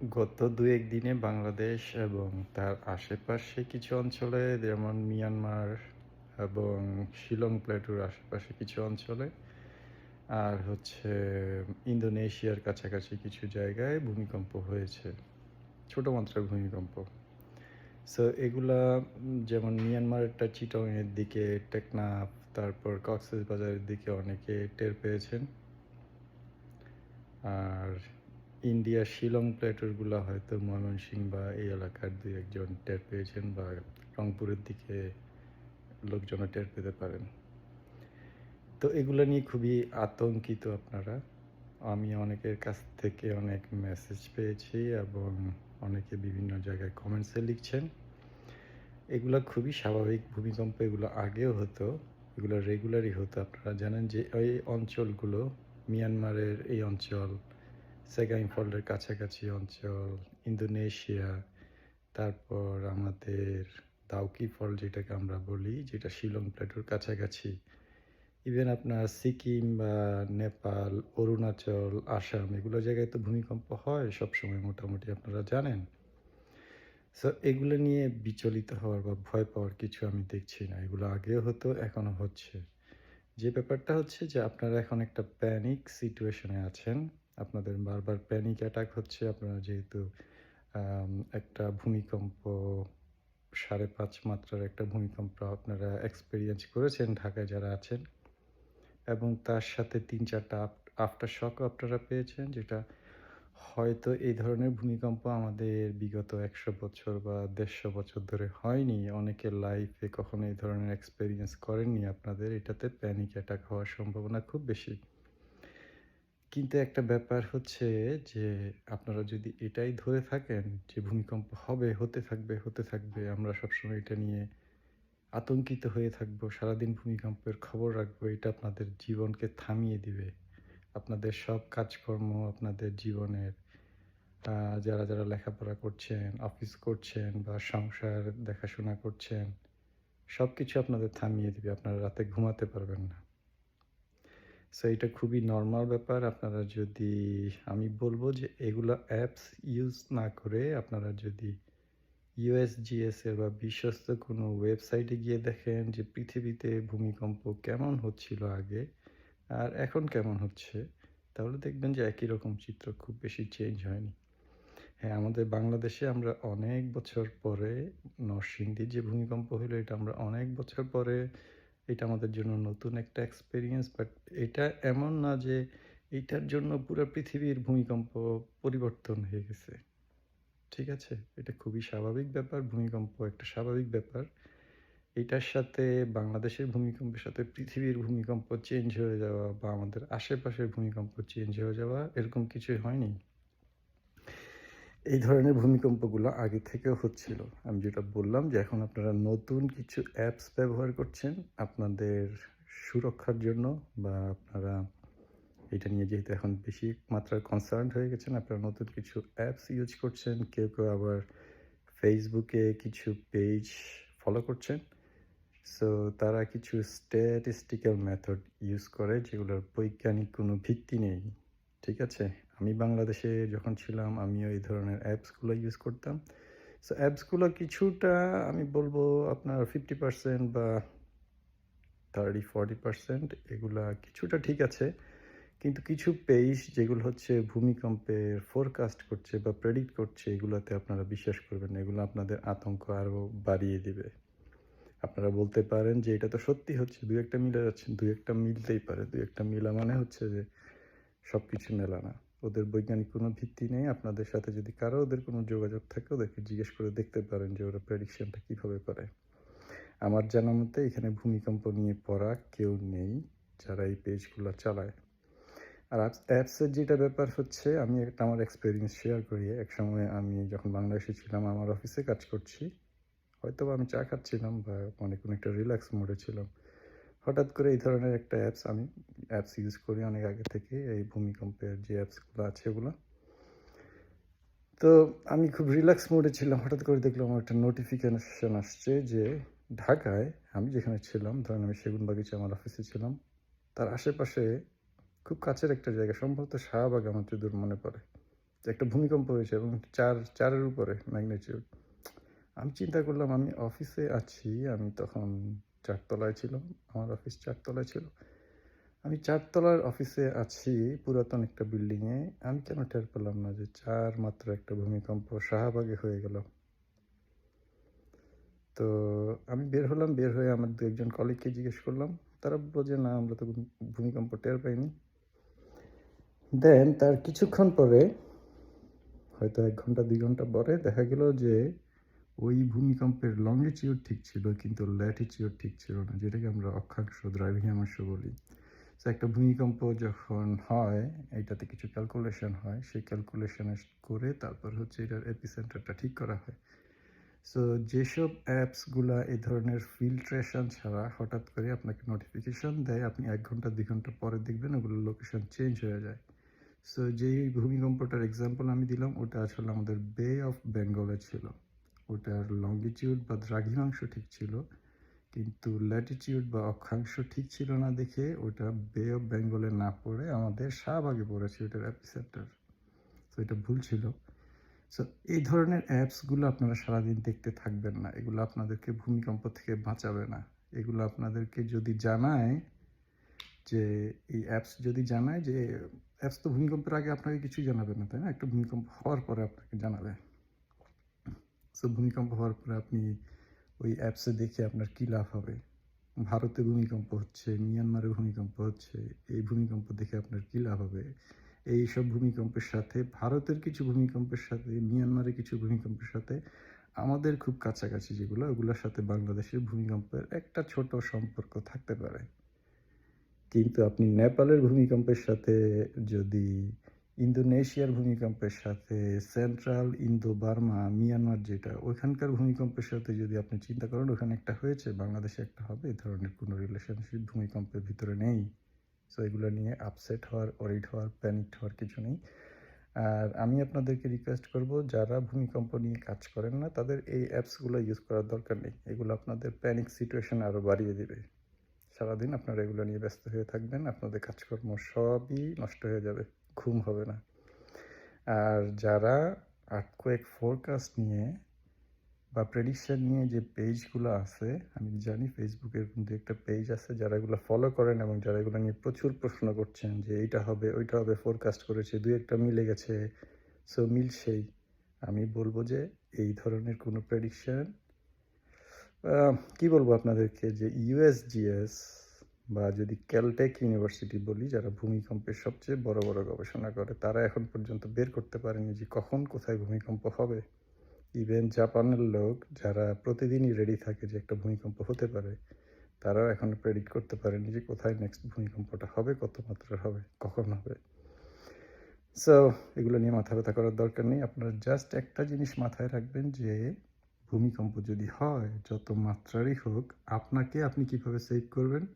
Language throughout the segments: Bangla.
গত দু এক দিনে বাংলাদেশ এবং তার আশেপাশে কিছু অঞ্চলে, যেমন মিয়ানমার এবং শিলং প্লেটুর আশেপাশে কিছু অঞ্চলে, আর হচ্ছে ইন্দোনেশিয়ার কাছাকাছি কিছু জায়গায় ভূমিকম্প হয়েছে। ছোট মাত্রার ভূমিকম্প। সো এগুলা, যেমন মিয়ানমারেরটা চিটংয়ের দিকে, টেকনাফ, তারপর কক্সেস বাজারের দিকে অনেকে টের পেয়েছেন। আর ইন্ডিয়ার শিলং প্লেটারগুলো হয়তো ময়মনসিংহ বা এই এলাকার দুই একজন টের পেয়েছেন বা রংপুরের দিকে লোকজন টের পেতে পারেন। তো এগুলো নিয়ে খুবই আতঙ্কিত আপনারা। আমি অনেকের কাছ থেকে অনেক মেসেজ পেয়েছি এবং অনেকে বিভিন্ন জায়গায় কমেন্টসে লিখছেন। এগুলো খুবই স্বাভাবিক ভূমিকম্প, এগুলো আগেও হতো, এগুলো রেগুলারই হতো। আপনারা জানেন যে এই অঞ্চলগুলো, মিয়ানমারের এই অঞ্চল সেগাইং ফল্ডের কাছাকাছি অঞ্চল, ইন্দোনেশিয়া, তারপর আমাদের দাউকি ফল যেটাকে আমরা বলি, যেটা শিলং প্লেটোর কাছাকাছি। ইভেন আপনার সিকিম বা নেপাল, অরুণাচল, আসাম, এগুলো জায়গায় তো ভূমিকম্প হয় সবসময় মোটামুটি আপনারা জানেন। সো এগুলো নিয়ে বিচলিত হওয়ার বা ভয় পাওয়ার কিছু আমি দেখছি না। এগুলো আগেও হতো, এখনও হচ্ছে। যে ব্যাপারটা হচ্ছে যে আপনারা এখন একটা প্যানিক সিচুয়েশনে আছেন। আপনাদের বারবার প্যানিক অ্যাটাক হচ্ছে। আপনারা যেহেতু একটা ভূমিকম্প, সাড়ে পাঁচ মাত্রার একটা ভূমিকম্প আপনারা এক্সপিরিয়েন্স করেছেন ঢাকায় যারা আছেন এবং তার সাথে তিন চারটা আফটার শকও আপনারা পেয়েছেন, যেটা হয়তো এই ধরনের ভূমিকম্প আমাদের বিগত একশো বছর বা দেড়শো বছর ধরে হয়নি। অনেকের লাইফে কখনো এই ধরনের এক্সপিরিয়েন্স করেননি। আপনাদের এটাতে প্যানিক অ্যাটাক হওয়ার সম্ভাবনা খুব বেশি। কিন্তু একটা ব্যাপার হচ্ছে যে, আপনারা যদি এটাই ধরে থাকেন যে, ভূমিকম্প হবে, হতে থাকবে হতে থাকবে, আমরা সবসময় এটা নিয়ে আতঙ্কিত হয়ে থাকব, সারাদিন ভূমিকম্পের খবর রাখব, এটা আপনাদের জীবনকে থামিয়ে দিবে। আপনাদের সব কাজকর্ম আপনাদের জীবনের যারা যারা লেখাপড়া করছেন, অফিস করছেন বা সংসার, দেখাশোনা করছেন সব কিছু আপনাদের থামিয়ে দিবে, আপনারা রাতে ঘুমাতে পারবেন না। সো এটা খুবই নর্মাল ব্যাপার। আপনারা যদি, আমি বলব যে এগুলো অ্যাপস ইউজ না করে আপনারা যদি ইউএসজিএস এর বা বিশ্বস্ত কোনো ওয়েবসাইটে গিয়ে দেখেন যে পৃথিবীতে ভূমিকম্প কেমন হচ্ছিল আগে আর এখন কেমন হচ্ছে, তাহলে দেখবেন যে একই রকম চিত্র খুব বেশি চেঞ্জ হয়নি। হ্যাঁ আমাদের বাংলাদেশে আমরা অনেক বছর পরে, নরসিংদীর যে ভূমিকম্প হলো, এটা আমরা অনেক বছর পরে এটা আমাদের জন্য নতুন একটা এক্সপিরিয়েন্স বাট এটা এমন না যে এইটার জন্য পুরো পৃথিবীর ভূমিকম্প পরিবর্তন হয়ে গেছে। ঠিক আছে? এটা খুবই স্বাভাবিক ব্যাপার, ভূমিকম্প একটা স্বাভাবিক ব্যাপার। এটার সাথে বাংলাদেশের ভূমিকম্পের সাথে পৃথিবীর ভূমিকম্প চেঞ্জ হয়ে যাওয়া বা আমাদের আশেপাশের ভূমিকম্প চেঞ্জ হয়ে যাওয়া এরকম কিছুই হয়নি। এই ধরনের ভূমিকম্পগুলো আগে থেকেও হচ্ছিল। আমি যেটা বললাম যে এখন আপনারা নতুন কিছু অ্যাপস ব্যবহার করছেন আপনাদের সুরক্ষার জন্য বা আপনারা এটা নিয়ে যেহেতু এখন বেশি মাত্রার কনসার্ন হয়ে গেছেন, আপনারা নতুন কিছু অ্যাপস ইউজ করছেন, কেউ কেউ আবার ফেসবুকে কিছু পেজ ফলো করছেন সো তারা কিছু স্ট্যাটিস্টিক্যাল মেথড ইউজ করে যেগুলোর বৈজ্ঞানিক কোনো ভিত্তি নেই, ঠিক আছে? আমি বাংলাদেশে যখন ছিলাম, আমিও এই ধরনের অ্যাপসগুলো ইউজ করতাম। সো অ্যাপসগুলো কিছুটা আমি বলব আপনার ফিফটি পার্সেন্ট বা থার্টি ফর্টি পার্সেন্ট এগুলা কিছুটা ঠিক আছে। কিন্তু কিছু পেজ যেগুলো হচ্ছে ভূমিকম্পের ফোরকাস্ট করছে বা প্রেডিক্ট করছে, এগুলোতে আপনারা বিশ্বাস করবেন এগুলো আপনাদের আতঙ্ক আরও বাড়িয়ে দিবে। আপনারা বলতে পারেন যে এটা তো সত্যি হচ্ছে, দু একটা মিলে যাচ্ছে, দু একটা মিলতেই পারে। দু একটা মিলা মানে হচ্ছে যে সব কিছু মেলা না। ওদের বৈজ্ঞানিক কোনো ভিত্তি নেই। আপনাদের সাথে যদি কারও ওদের কোনো যোগাযোগ থাকে, ওদেরকে জিজ্ঞেস করে দেখতে পারেন যে ওরা প্রেডিকশনটা কীভাবে করে। আমার জানা মতে এখানে ভূমিকম্প নিয়ে পড়া কেউ নেই যারা এই পেজগুলো চালায়। আর অ্যাপসের যেটা ব্যাপার হচ্ছে, আমি একটা আমার এক্সপিরিয়েন্স শেয়ার করি। এক সময় আমি যখন বাংলাদেশে ছিলাম, আমার অফিসে কাজ করছি। হয়তো আমি চা খাচ্ছিলাম বা মানে কোনো একটা রিল্যাক্স মোডে ছিলাম। হঠাৎ করে এই ধরনের একটা অ্যাপস আমি অ্যাপস ইউজ করি অনেক আগে থেকে, এই ভূমিকম্পের যে অ্যাপসগুলো আছে ওগুলো তো আমি খুব রিল্যাক্স মোডে ছিলাম, হঠাৎ করে দেখলাম আমার একটা নোটিফিকেশন আসছে যে ঢাকায় আমি যেখানে ছিলাম, ধরেন আমি সেগুন বাগিচা আমার অফিসে ছিলাম, তার আশেপাশে খুব কাছের একটা জায়গা, সম্ভবত শাহবাগ আমার যদুর মনে পড়ে। যে একটা ভূমিকম্প হয়েছে এবং চার, চারের উপরে ম্যাগনিটিউড আমি চিন্তা করলাম, আমি অফিসে আছি, আমি তখন চারতলায় ছিল, আমার অফিস চারতলায় ছিল। আমি চারতলার অফিসে আছি, পুরাতন একটা বিল্ডিংয়ে আমি কেন টের পেলাম না যে চার মাত্র একটা ভূমিকম্প শাহবাগে হয়ে গেল? তো আমি বের হলাম, বের হয়ে আমার দু একজন কলিগকে জিজ্ঞেস করলাম, তারা বলল যে, না, আমরা তো ভূমিকম্প টের পাইনি। দেন তার কিছুক্ষণ পরে, হয়তো এক ঘণ্টা, দুই ঘণ্টা পরে দেখা গেল যে ওই ভূমিকম্পের লঙ্গিটিউড ঠিক ছিল, কিন্তু ল্যাটিটিউড ঠিক ছিল না, যেটাকে আমরা অক্ষাংশ দ্রাঘিমাংশ বলি। তো একটা ভূমিকম্প যখন হয়, এটাতে কিছু ক্যালকুলেশন হয়, সেই ক্যালকুলেশন করে তারপর হচ্ছে এটার এপিসেন্টারটা ঠিক করা হয়। সো যেসব অ্যাপসগুলা এই ধরনের ফিল্ট্রেশন ছাড়া হঠাৎ করে আপনাকে নোটিফিকেশন দেয়, আপনি এক ঘণ্টা, দুই ঘণ্টা পরে দেখবেন, ওগুলো লোকেশন চেঞ্জ হয়ে যায়। সো যেই ভূমিকম্পটার এক্সাম্পল আমি দিলাম, ওটা আসলে আমাদের বে অফ বেঙ্গলে ছিল। ওটার লঙ্গিটিউড বা দ্রাঘিমাংশ ঠিক ছিল, কিন্তু ল্যাটিটিউড বা অক্ষাংশ ঠিক ছিল না দেখে ওটা বে অফ বেঙ্গলে না পড়ে আমাদের শাহবাগে পড়েছে ওটার অ্যাপিসেন্টার তো এটা ভুল ছিল। সো এই ধরনের অ্যাপসগুলো আপনারা সারাদিন দেখতে থাকবেন না। এগুলো আপনাদেরকে ভূমিকম্প থেকে বাঁচাবে না। এগুলো আপনাদেরকে যদি জানায় যে, এই অ্যাপস যদি জানায় যে অ্যাপস তো ভূমিকম্পের আগে আপনাকে কিছুই জানাবে না, তাই না? একটা ভূমিকম্প হওয়ার পরে আপনাকে জানাবে। সো ভূমিকম্প হওয়ার পরে আপনি ওই অ্যাপসে দেখে আপনার কী লাভ হবে? ভারতে ভূমিকম্প হচ্ছে, মিয়ানমারে ভূমিকম্প হচ্ছে, এই ভূমিকম্প দেখে আপনার কী লাভ হবে? এই সব ভূমিকম্পের সাথে, ভারতের কিছু ভূমিকম্পের সাথে, মিয়ানমারের কিছু ভূমিকম্পের সাথে, আমাদের খুব কাছাকাছি যেগুলো, ওগুলোর সাথে বাংলাদেশের ভূমিকম্পের একটা ছোট সম্পর্ক থাকতে পারে। কিন্তু আপনি নেপালের ভূমিকম্পের সাথে যদি ইন্দোনেশিয়ার ভূমিকম্পের সাথে, সেন্ট্রাল ইন্দো বার্মা মিয়ানমার যেটা, ওইখানকার ভূমিকম্পের সাথে যদি আপনি চিন্তা করেন, ওখানে একটা হয়েছে, বাংলাদেশে একটা হবে এ ধরনের কোনো রিলেশনশিপ ভূমিকম্পের ভিতরে নেই। সো এগুলো নিয়ে আপসেট হওয়ার অরিড হওয়ার প্যানিক হওয়ার কিছু নেই। আর আমি আপনাদেরকে রিকোয়েস্ট করব, যারা ভূমিকম্প নিয়ে কাজ করেন না, তাদের এই অ্যাপসগুলো ইউজ করার দরকার নেই। এগুলো আপনাদের প্যানিক সিচুয়েশন আরও বাড়িয়ে দেবে। সারাদিন আপনারা এগুলো নিয়ে ব্যস্ত হয়ে থাকবেন, আপনাদের কাজকর্ম সবই নষ্ট হয়ে যাবে। ঘুম হবে না। আর যারা আর্থকোয়েক ফোরকাস্ট নিয়ে বা প্রেডিকশন নিয়ে যে পেজগুলো আছে, আমি জানি ফেসবুকের কিন্তু একটা পেজ আছে যারা এগুলো ফলো করেন এবং যারা এগুলো নিয়ে প্রচুর প্রশ্ন করছেন যে এইটা হবে, ওইটা হবে ফোরকাস্ট করেছে, দুই একটা মিলে গেছে সো মিলছেই। আমি বলব যে এই ধরনের কোনো প্রেডিকশন কি বলব আপনাদেরকে যে ইউএসজিএস বা যদি ক্যালটেক ইউনিভার্সিটি বলি, যারা ভূমিকম্পের সবচেয়ে বড় বড় গবেষণা করে, তারা এখন পর্যন্ত বের করতে পারেনি যে কখন কোথায় ভূমিকম্প হবে। ইভেন জাপানের লোক যারা প্রতিদিনই রেডি থাকে যে একটা ভূমিকম্প হতে পারে, তারাও এখন প্রেডিক্ট করতে পারেনি যে কোথায় নেক্সট ভূমিকম্পটা হবে, কত মাত্রার হবে, কখন হবে। সো এগুলো নিয়ে মাথা ব্যথা করার দরকার নেই। আপনারা জাস্ট একটা জিনিস মাথায় রাখবেন যে, ভূমিকম্প যদি হয়, যত মাত্রারই হোক, আপনাকে আপনি কীভাবে সেভ করবেন?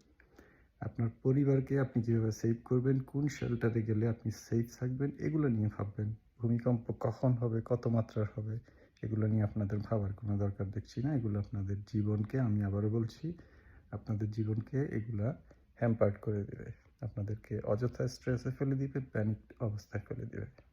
আপনার পরিবারকে আপনি কীভাবে সেভ করবেন, কোন শেল্টারে গেলে আপনি সেফ থাকবেন, এগুলো নিয়ে ভাববেন। ভূমিকম্প কখন হবে, কত মাত্রার হবে, এগুলো নিয়ে আপনাদের ভাবার কোনো দরকার দেখছি না। এগুলো আপনাদের জীবনকে, আমি আবারও বলছি, আপনাদের জীবনকে এগুলা হ্যাম্পার্ট করে দেবে। আপনাদেরকে অযথা স্ট্রেসে ফেলে দিবে প্যানিক অবস্থায় ফেলে দিবে।